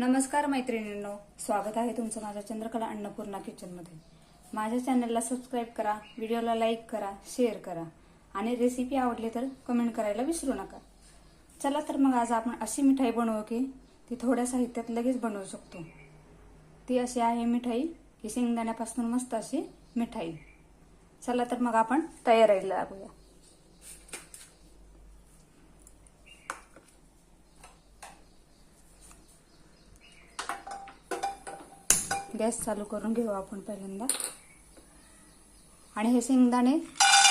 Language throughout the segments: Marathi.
नमस्कार मैत्रिणींनो स्वागत आहे तुमचं माझ्या चंद्रकला अन्नपूर्णा किचनमध्ये माझ्या चॅनलला सबस्क्राईब करा व्हिडिओला लाईक करा शेअर करा आणि रेसिपी आवडली तर कमेंट करायला विसरू नका. चला तर मग आज आपण अशी मिठाई बनवू की ती थोड्या साहित्यात लगेच बनवू शकतो. ती अशी आहे मिठाई की शेंगदाण्यापासून मस्त अशी मिठाई. चला तर मग आपण तयारीला लागूया. गॅस चालू करून घेऊ आपण पहिल्यांदा. आणि हे शेंगदाणे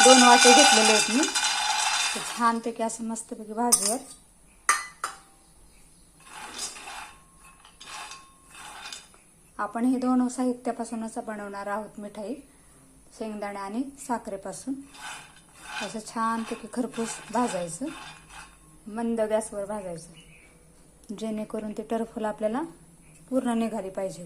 दोन वाटे घेतलेले आहेत मी. छानपैकी असं मस्तपैकी भाजीवर आपण हे दोन साहित्यापासूनच बनवणार आहोत मिठाई शेंगदाणे आणि साखरेपासून. असं छानपैकी खरपूस भाजायचं. मंद गॅसवर भाजायचं. जेणेकरून ते टरफल आपल्याला पूर्ण निघाली पाहिजे.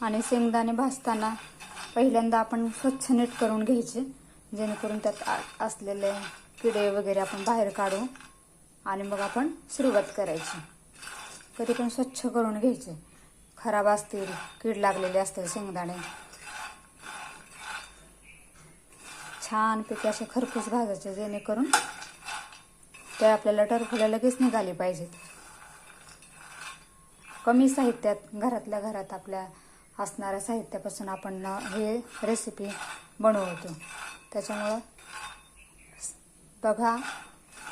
आणि शेंगदाणे भाजताना पहिल्यांदा आपण स्वच्छ नीट करून घ्यायचे जेणेकरून त्यात आ- असलेले किडे वगैरे आपण बाहेर काढू आणि मग आपण सुरुवात करायची. कधी पण स्वच्छ करून घ्यायचे. खराब असतील कीड लागलेले असतील शेंगदाणे छानपैकी असे खरपूस भाजायचे जेणेकरून ते आपल्याला टरफल्या लगेच निघाली पाहिजेत. कमी साहित्यात घरातल्या घरात आपल्या असणाऱ्या साहित्यापासून आपण हे रेसिपी बनवतो. त्याच्यामुळं बघा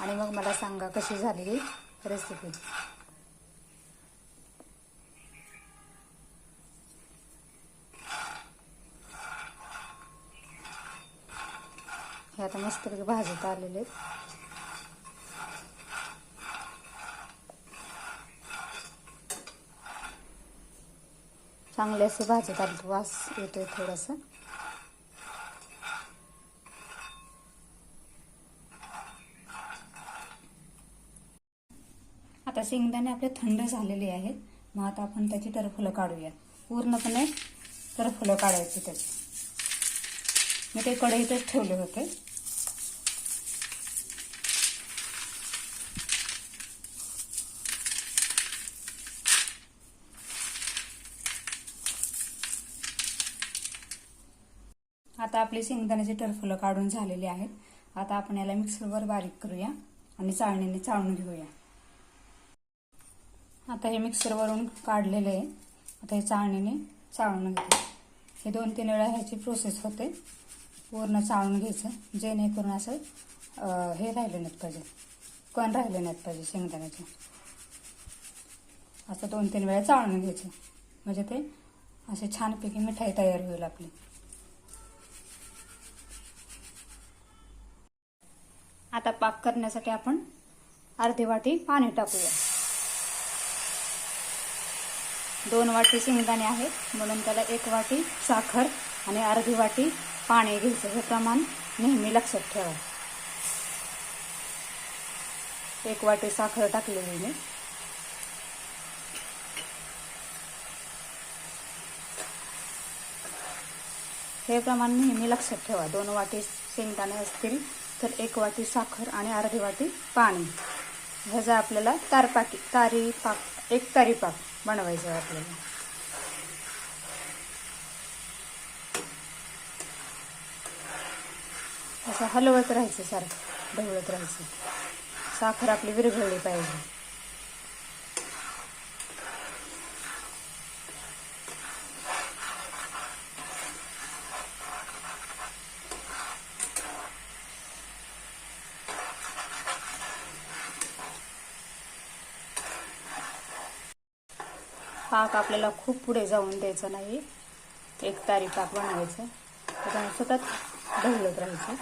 आणि मग मला सांगा कशी झाली ही रेसिपी हे आता मस्तपैकी भाजत आलेले आहेत. चांगले असे भाजत आले वास येतोय थोडासा. आता शेंगदाणे आपले थंड झालेले आहेत. मग आता आपण त्याची टरफुलं काढूया. पूर्णपणे टरफुलं काढायची त्याची. मी ते कढईतच ठेवले होते. आता आपली शेंगदाण्याची टरफुलं काढून झालेली आहेत. आता आपण याला मिक्सरवर बारीक करूया आणि चाळणीने चाळून घेऊया. आता हे मिक्सरवरून काढलेले आहे. आता हे चाळणीने चाळून घेते. हे दोन तीन वेळा ह्याची प्रोसेस होते. पूर्ण चाळून घ्यायचं. जेणेकरून असं हे राहिले नाहीत पाहिजे. कण राहिले नाहीत पाहिजे शेंगदाण्याचे. असं दोन तीन वेळा चाळून घ्यायचं. म्हणजे ते असे छानपैकी मिठाई तयार होईल आपली. आता पाक करण्यासाठी आपण अर्धी वाटी पाणी टाकूया. दोन वाटी शेंगदाणे आहेत. म्हणून त्याला एक वाटी साखर आणि अर्धी वाटी पाणी घ्यायचं. हे प्रमाण नेहमी लक्षात ठेवा. एक वाटी साखर टाकलेली मी. हे प्रमाण नेहमी लक्षात ठेवा. दोन वाटी शेंगदाणे असतील तर एक वाटी साखर आणि अर्धी वाटी पाणी. ह्याचा आपल्याला तारपाकी तारी पाक एक तारी पाक बनवायचं आहे आपल्याला. असं हलवत राहायचं सारखं ढवळत राहायचं. साखर आपली विरघळली पाहिजे. पाक आपल्याला खूप पुढे जाऊन द्यायचा नाही. एक तारी पाक बनवायचं. त्याच्यामुळे सतत ढवळत राहायचं.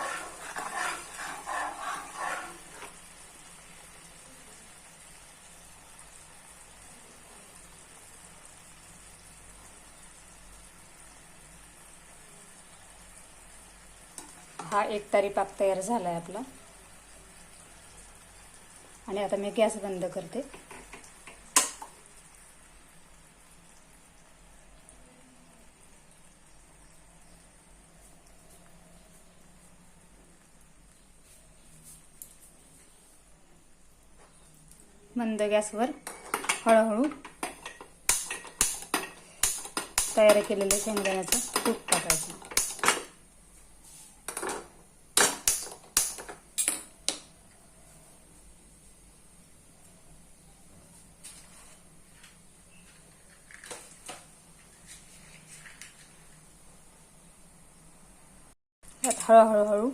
हा एक तारी पाक तयार झाला आहे आपला. आणि आता मी गॅस बंद करते. मंद गॅसवर हळूहळू तयार केलेलं शेंगदाण्याचं तूप टाकायचं. हळूहळूहळू हळूहळू हळू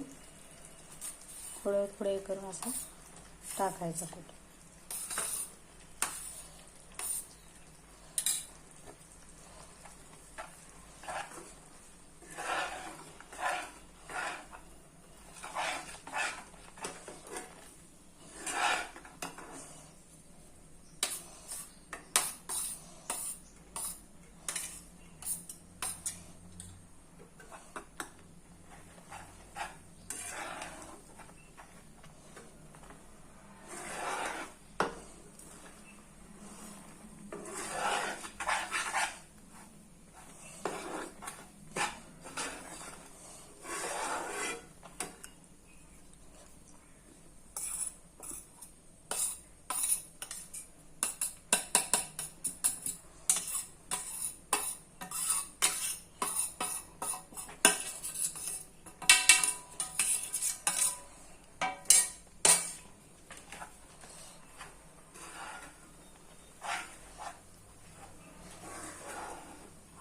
थोडं थोडे करून असं टाकायचं कुठं.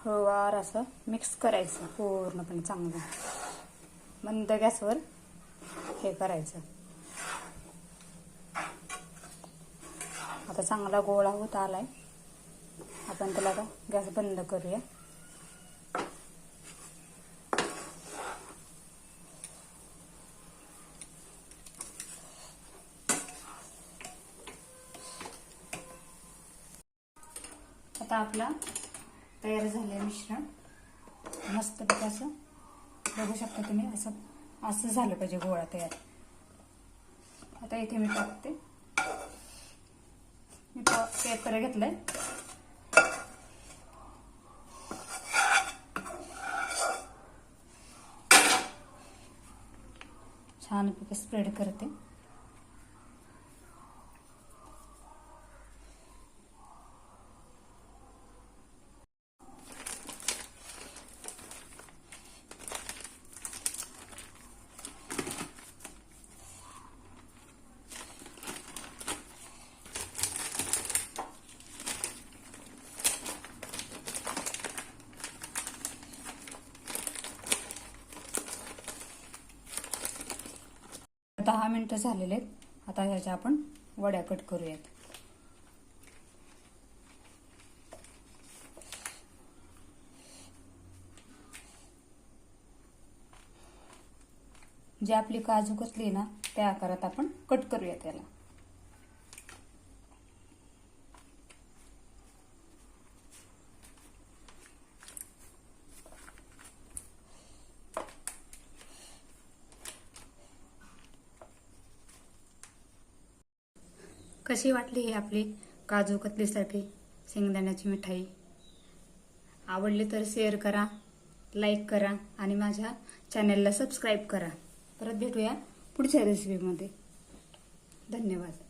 हळूवार असं मिक्स करायचं पूर्णपणे चांगलं. मंद गॅसवर हे करायचं. आता चांगला गोळा होत आलाय. आपण त्याला आता गॅस बंद करूया आता आपला तयार झाले मिश्रण मस्त असं बघू शकता तुम्ही असं असं झालं पाहिजे गोळा तयार. आता इथे मी टाकते. मी पेपर घेतलाय. छानपैकी स्प्रेड करते. दहा मिनिटं झालेले आहेत. आता ह्याच्या आपण वड्या कट करूयात. जी आपली काजू कसली ना त्या आकारात आपण कट करूया त्याला कशी वाटली ही आपली काजू कतलीसाठी शेंगदाण्याची मिठाई? आवडली तर शेअर करा लाईक करा आणि माझ्या चॅनलला सबस्क्राईब करा. परत भेटूया पुढच्या रेसिपीमध्ये धन्यवाद.